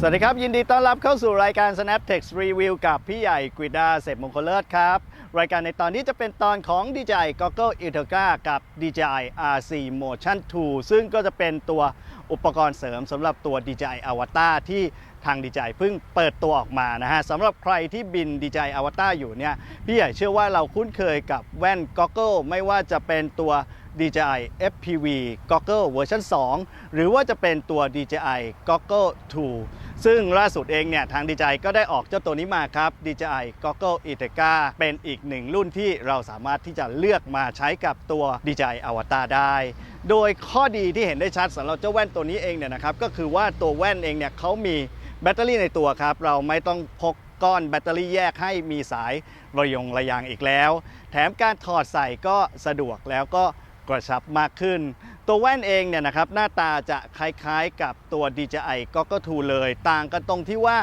สวัสดีครับ ยินดีต้อนรับเข้าสู่รายการ Snap Text Review กับพี่ใหญ่กฤษดาเสพมงคลเลิศครับ รายการในตอนนี้จะเป็นตอนของ DJI Goggle i t e g a กับ DJI RC Motion 2 ซึ่งก็จะเป็นตัวอุปกรณ์เสริมสำหรับตัว DJI Avatar ที่ทาง DJI เพิ่งเปิดตัวออกมานะฮะสำหรับใครที่บิน DJI Avatar อยู่เนี่ย พี่ใหญ่เชื่อว่าเราคุ้นเคยกับแว่น Goggle ไม่ว่าจะเป็นตัว DJI FPV Goggle เวอร์ชัน2 หรือว่าจะเป็นตัว DJI Goggle 2 ซึ่งล่าสุดเองเนี่ยทาง DJI ก็ได้ออกเจ้าตัวนี้มาครับ DJI Goggle i t e g a เป็นอีกหนึ่งรุ่นที่เราสามารถที่จะเลือกมาใช้กับตัว DJI Avatar ได้ โดยข้อดีที่เห็นได้ชัดสำหรับเจ้าแว่นตัวนี้เองเนี่ยนะครับก็คือว่าตัวแว่นเองเนี่ยเขามีแบตเตอรี่ในตัวครับ เราไม่ต้องพกก้อนแบตเตอรี่แยกให้มีสายระยงระยางอีกแล้ว แถมการถอดใส่ก็สะดวกแล้วก็ กระชับมากขึ้น ตัวแว่นเองเนี่ยนะครับหน้าตาจะคล้ายๆกับตัว DJI Goggle 2 เลย ต่างกันตรงที่ว่า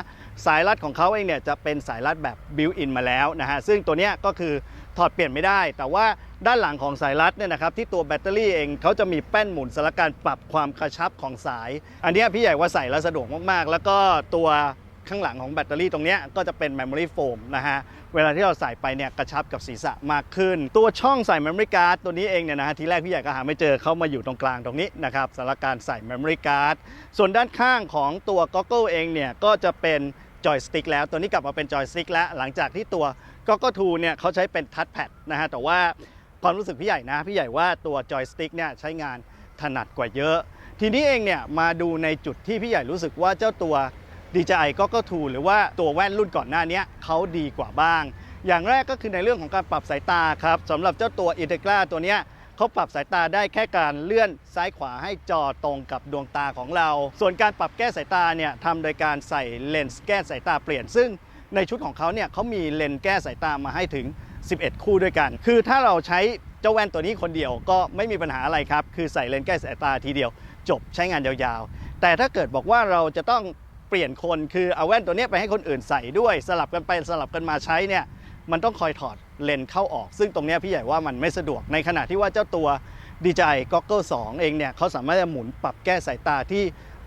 สายรัดของเขาเองเนี่ยจะเป็นสายรัดแบบบิวอินมาแล้วนะฮะซึ่งตัวเนี้ยก็คือถอดเปลี่ยนไม่ได้ แต่ว่าด้านหลังของสายรัดเนี่ยนะครับที่ตัวแบตเตอรี่เองเขาจะมีแป้นหมุนสำหรับการปรับความกระชับของสาย อันนี้พี่ใหญ่ว่าใส่แล้วสะดวกมากๆ แล้วก็ตัว ข้างหลังของแบตเตอรี่ตรงนี้ก็จะเป็น Memory Foam นะฮะ เวลาที่เราใส่ไปเนี่ยกระชับกับศีรษะมากขึ้น ตัวช่องใส่ Memory Card ตัวนี้เองเนี่ยนะฮะทีแรกพี่ใหญ่ก็หาไม่เจอเข้ามาอยู่ตรงกลางตรงนี้นะครับสำหรับการใส่ Memory Card ส่วนด้านข้างของตัว Goggle เองเนี่ยก็จะเป็นจอยสติ๊กแล้วตัวนี้กลับมาเป็นจอยสติ๊กแล้วหลังจากที่ตัว Goggle 2เนี่ยเขาใช้เป็นทัชแพดนะฮะแต่ว่าความรู้สึกพี่ใหญ่นะพี่ใหญ่ว่าตัวจอยสติ๊กเนี่ยใช้งานถนัดกว่าเยอะ ทีนี้เองเนี่ยมาดูในจุดที่พี่ใหญ่รู้สึกว่าเจ้าตัว DJI Goggle 2 หรือว่าตัวแว่นรุ่นก่อนหน้านี้เขาดีกว่าบ้าง อย่างแรกก็คือในเรื่องของการปรับสายตาครับสำหรับเจ้าตัว Integra ตัวนี้เขาปรับสายตาได้แค่การเลื่อนซ้ายขวาให้จอตรงกับดวงตาของเรา ส่วนการปรับแก้สายตาเนี่ยทำโดยการใส่เลนส์แก้สายตาเปลี่ยน ซึ่งในชุดของเขาเนี่ยเขามีเลนส์แก้สายตามาให้ถึง 11 คู่ด้วยกัน คือถ้าเราใช้เจ้าแว่นตัวนี้คนเดียวก็ไม่มีปัญหาอะไรครับ คือใส่เลนส์แก้สายตาทีเดียว จบใช้งานยาวๆ แต่ถ้าเกิดบอกว่าเราจะต้อง ปลี่ยนคนคือเอาแว่นตัวนี้ไปให้คนอื่นใส่ด้วย สลับกันไปสลับกันมาใช้เนี่ยมันต้องคอยถอดเลนเข้าออก ซึ่งตรงนี้พี่ใหญ่ว่ามันไม่สะดวกในขณะที่ว่าเจ้าตัว DJI Goggle 2เองเนี่ยเขาสามารถจะหมุนปรับแก้สายตาที่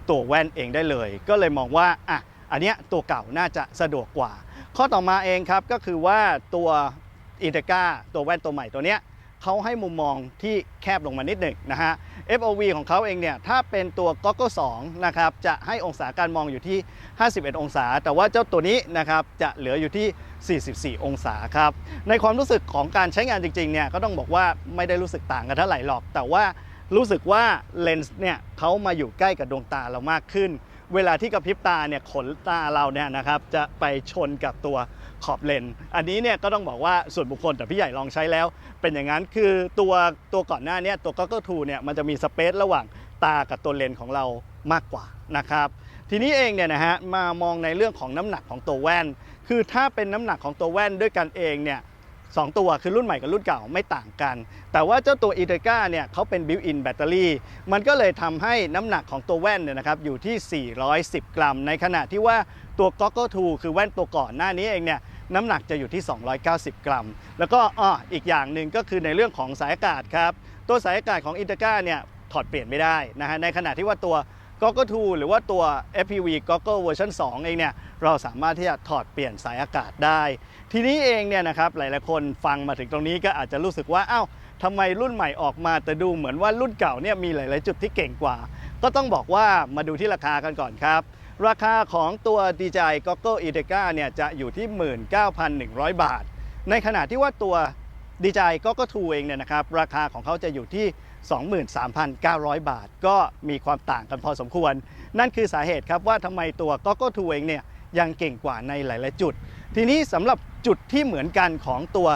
ตัวแว่นเองได้เลย ก็เลยมองว่าอะอันเนี้ยตัวเก่าน่าจะสะดวกกว่า ข้อต่อมาเองครับก็คือว่าตัวอินเตกาตัวแว่นตัวใหม่ตัวเนี้ย เขาให้มุมมองที่แคบลงมานิดหนึ่งนะฮะ FOV ของเขาเองเนี่ย ถ้าเป็นตัว Goggle 2นะครับ จะให้องศาการมองอยู่ที่ 51 องศา แต่ว่าเจ้าตัวนี้นะครับ จะเหลืออยู่ที่ 44 องศาครับ ในความรู้สึกของการใช้งานจริงๆ เนี่ย ก็ต้องบอกว่าไม่ได้รู้สึกต่างกันเท่าไหร่หรอก แต่ว่ารู้สึกว่าเลนส์เนี่ยเขามาอยู่ใกล้กับดวงตาเรามากขึ้น เวลาที่กระพริบตาเนี่ยขนตาเราเนี่ยนะครับจะไปชนกับตัวขอบเลนส์อันนี้เนี่ยก็ต้องบอกว่าส่วนบุคคลแต่พี่ใหญ่ลองใช้แล้ว เป็นอย่างนั้นคือตัวตัวก่อนหน้าเนี้ตัว Goggle 2เนี่ยมันจะมีสเปซระหว่างตากับตัวเลนส์ของเรามากกว่านะครับทีนี้เองเนี่ยนะฮะมามองในเรื่องของน้ำหนักของตัวแว่น คือถ้าเป็นน้ำหนักของตัวแว่นด้วยกันเองเนี่ย สองตัวคือรุ่นใหม่กับรุ่นเก่าไม่ต่างกัน แต่ว่าเจ้าตัว i t e g a เนี่ยเขาเป็น built-in แบตเตอรี่ มันก็เลยทำให้น้ำหนักของตัวแว่นเนี่ยนะครับอยู่ที่ 410 กรัม ในขณะที่ว่าตัว Goggle 2คือแว่นตัวก่อนหน้านี้เองเนี่ยน้ำหนักจะอยู่ที่ 290 กรัม แล้วก็อ้ออีกอย่างหนึ่งก็คือในเรื่องของสายอากาศครับ ตัวสายอากาศของ i n t e g a เนี่ยถอดเปลี่ยนไม่ได้นะฮะในขณะที่ว่าตัว Goggle 2หรือว่าตัว FPV Goggle เวอร์ชัน2เองเนี่ย เราสามารถที่จะถอดเปลี่ยนสายอากาศได้ ทีนี้เองเนี่ยนะครับหลายๆคนฟังมาถึงตรงนี้ก็อาจจะรู้สึกว่าอ้าวทำไมรุ่นใหม่ออกมาแต่ดูเหมือนว่ารุ่นเก่าเนี่ยมีหลาย ๆ จุดที่เก่งกว่า ก็ต้องบอกว่ามาดูที่ราคากันก่อนครับ ราคาของตัว DJI Goggle i t e g a เนี่ยจะอยู่ที่ 19,100 บาท ในขณะที่ว่าตัว DJI Goggle 2 เองเนี่ยนะครับราคาของเขาจะอยู่ที่23,900 บาท ก็มีความต่างกันพอสมควร นั่นคือสาเหตุครับว่าทำไมตัว Goggle 2 เองเนี่ย ยังเก่งกว่าในหลาย ๆ จุด ทีนี้สำหรับจุดที่เหมือนกันของตัว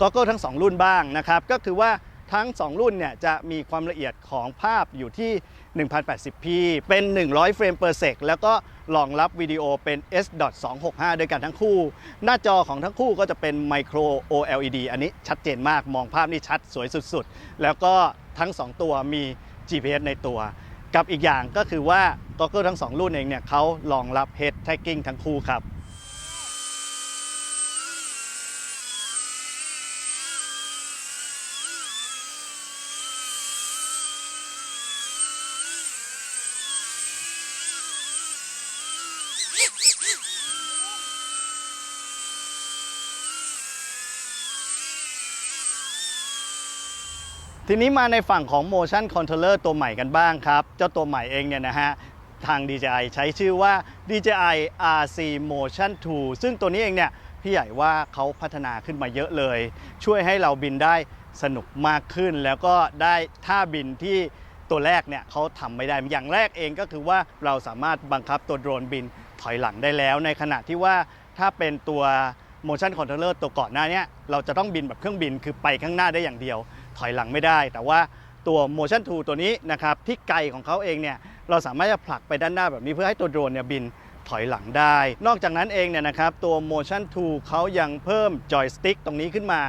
Goggle ทั้ง 2 รุ่นบ้างนะครับ ก็คือว่าทั้ง 2 รุ่นเนี่ยจะมีความละเอียดของภาพอยู่ที่ 1080p เป็น 100 เฟรม per sec แล้วก็รองรับวิดีโอเป็น S.265 ด้วยกันทั้งคู่ หน้าจอของทั้งคู่ก็จะเป็น Micro OLED อันนี้ชัดเจนมากมองภาพนี่ชัดสวยสุด ๆ แล้วก็ทั้ง 2 ตัวมี GPS ในตัว กับอีกอย่างก็คือว่า ตัวเครื่ทั้ง 2 รุ่นเองเนี่ยเขารองรับ Head Tagging ทั้งคู่ครับทีนี้มาในฝั่งของ motion controller ตัวใหม่กันบ้างครับ เจ้าตัวใหม่เองเนี่ยนะฮะ ทาง DJI ใช้ชื่อว่า DJI RC Motion 2 ซึ่งตัวนี้เองเนี่ยพี่ใหญ่ว่าเขาพัฒนาขึ้นมาเยอะเลย ช่วยให้เราบินได้สนุกมากขึ้น แล้วก็ได้ท่าบินที่ตัวแรกเนี่ยเขาทำไม่ได้อย่างแรกเองก็คือว่าเราสามารถบังคับตัวโดรนบินถอยหลังได้แล้ว ในขณะที่ว่าถ้าเป็นตัว motion controller ตัวก่อนหน้าเนี้เราจะต้องบินแบบเครื่องบินคือไปข้างหน้าได้อย่างเดียว ถอยหลังไม่ได้ แต่ว่าตัว motion 2 ตัวนี้นะครับที่ไกลของเขาเองเนี่ย เราสามารถจะผลักไปด้านหน้าแบบนี้เพื่อให้ตัวโดรนเนี่ยบินถอยหลังได้ นอกจากนั้นเองเนี่ยนะครับตัว motion 2เขายังเพิ่ม joystick ตรงนี้ขึ้นมา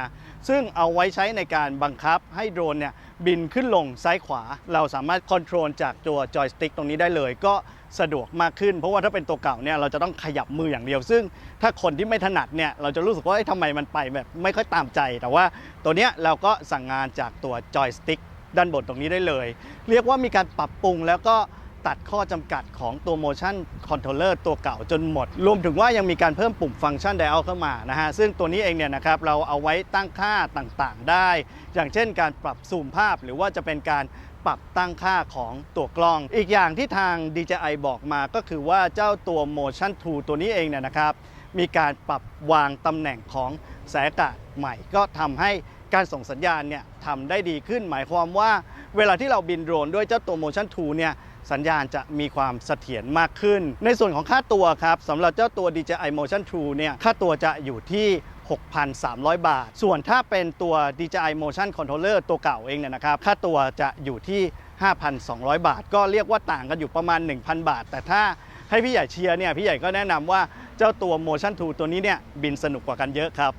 ซึ่งเอาไว้ใช้ในการบังคับให้โดรนเนี่ยบินขึ้นลงซ้ายขวา เราสามารถคอนโทรลจากตัวจอยสติ๊กตรงนี้ได้เลย ก็สะดวกมากขึ้น เพราะว่าถ้าเป็นตัวเก่าเนี่ยเราจะต้องขยับมืออย่างเดียว ซึ่งถ้าคนที่ไม่ถนัดเนี่ยเราจะรู้สึกว่าทำไมมันไปแบบไม่ค่อยตามใจ แต่ว่าตัวเนี้ยเราก็สั่งงานจากตัวจอยสติ๊กด้านบนตรงนี้ได้เลย เรียกว่ามีการปรับปรุงแล้วก็ ตัดข้อจำกัดของตัว motion controller ตัวเก่าจนหมด รวมถึงว่ายังมีการเพิ่มปุ่มฟังก์ชัน dial เข้ามานะฮะ ซึ่งตัวนี้เองเนี่ยนะครับเราเอาไว้ตั้งค่าต่างๆได้ อย่างเช่นการปรับซูมภาพหรือว่าจะเป็นการปรับตั้งค่าของตัวกล้อง อีกอย่างที่ทาง DJI บอกมาก็คือว่าเจ้าตัว motion 2ตัวนี้เองเนี่ยนะครับ มีการปรับวางตำแหน่งของสายอากาศใหม่ ก็ทำให้การส่งสัญญาณเนี่ยทำได้ดีขึ้น หมายความว่าเวลาที่เราบินโดรนด้วยเจ้าตัว motion 2เนี่ย สัญญาณจะมีความเสถียรมากขึ้น ในส่วนของค่าตัวครับสำหรับเจ้าตัว DJI Motion True เนี่ยค่าตัวจะอยู่ที่6,300 บาท ส่วนถ้าเป็นตัว DJI Motion Controller ตัวเก่าเองเนี่ยนะครับ ค่าตัวจะอยู่ที่ 5,200 บาท ก็เรียกว่าต่างกันอยู่ประมาณ 1,000 บาท แต่ถ้าให้พี่ใหญ่เชียร์เนี่ย พี่ใหญ่ก็แนะนำว่าเจ้าตัว Motion True ตัวนี้เนี่ย บินสนุกกว่ากันเยอะครับ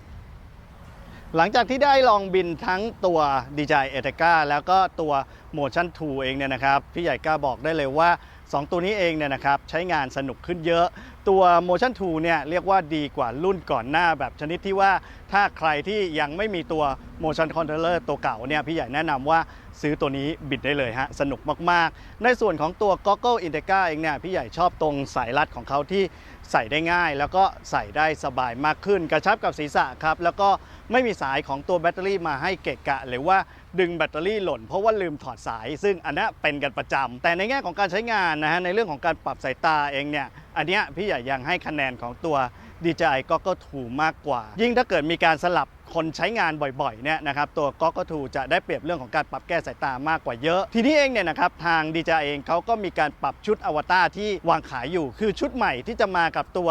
หลังจากที่ได้ลองบินทั้งตัว DJI e t e c a แล้วก็ตัว Motion 2 เองเนี่ยนะครับ พี่ใหญ่กล้าบอกได้เลยว่า 2 ตัวนี้เองเนี่ยนะครับ ใช้งานสนุกขึ้นเยอะ ตัว Motion 2เนี่ยเรียกว่าดีกว่ารุ่นก่อนหน้าแบบชนิดที่ว่าถ้าใครที่ยังไม่มีตัว Motion Controller ตัวเก่าเนี่ยพี่ใหญ่แนะนำว่าซื้อตัวนี้บิดได้เลยฮะ สนุกมากๆ ในส่วนของตัว Goggle Integra เองเนี่ยพี่ใหญ่ชอบตรงสายรัดของเขาที่ใส่ได้ง่าย แล้วก็ใส่ได้สบายมากขึ้น กระชับกับศีรษะครับ แล้วก็ไม่มีสายของตัวแบตเตอรี่มาให้เกะกะ หรือว่าดึงแบตเตอรี่หล่น เพราะว่าลืมถอดสาย ซึ่งอันนี้เป็นกันประจำแต่ในแง่ของการใช้งานนะฮะในเรื่องของการปรับสายตาเองเนี่ย อันนี้พี่ใหญ่ยังให้คะแนนของตัว DJI g o g g l e 2 มากกว่า ยิ่งถ้าเกิดมีการสลับคนใช้งานบ่อยๆเนี่ยนะครับตัว g o g g l e 2 จะได้เปรียบเรื่องของการปรับแก้สายตามากกว่าเยอะ ทีนี้เองเนี่ยนะครับทาง DJI เองเขาก็มีการปรับชุดอวตารที่วางขายอยู่ คือชุดใหม่ที่จะมากับตัว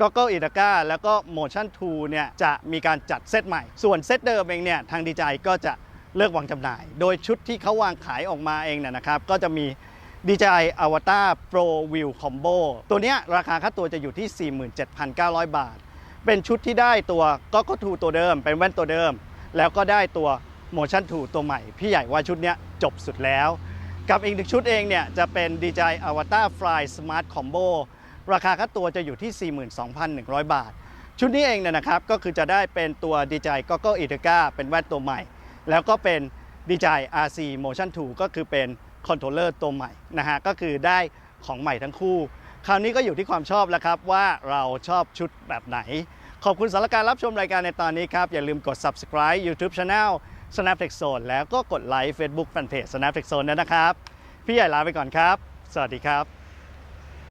Goggle i t a k a แล้วก็ Motion 2 เนี่ยจะมีการจัดเซตใหม่ ส่วนเซตเดิมเองเนี่ยทาง DJI ก็จะเลิกวางจำหน่าย โดยชุดที่เขาวางขายออกมาเองเนี่ยนะครับก็จะมี DJI Avatar Pro View Combo ตัวนี้ราคาค่าตัวจะอยู่ที่ 47,900 บาท เป็นชุดที่ได้ตัว Goggle 2ตัวเดิม เป็นแว่นตัวเดิม แล้วก็ได้ตัว Motion 2ตัวใหม่ พี่ใหญ่ว่าชุดนี้จบสุดแล้ว กับอีกหนึ่งชุดเองเนี่ยจะเป็น DJI Avatar Fly Smart Combo ราคาค่าตัวจะอยู่ที่ 42,100 บาท ชุดนี้เองเนี่ยนะครับก็คือจะได้เป็นตัว DJI Goggle e t e c a เป็นแว่นตัวใหม่ แล้วก็เป็น DJI RC Motion 2ก็คือเป็น คอนโทรลเลอร์ตัวใหม่นะฮะก็คือได้ของใหม่ทั้งคู่ คราวนี้ก็อยู่ที่ความชอบแล้วครับว่าเราชอบชุดแบบไหน ขอบคุณสารการรับชมรายการในตอนนี้ครับ อย่าลืมกด subscribe YouTube Channel Snaptech Zone แล้วก็กดไลค์ Facebook Fanpage Snaptech Zone ด้วยนะครับ พี่ใหญ่ลาไปก่อนครับ สวัสดีครับ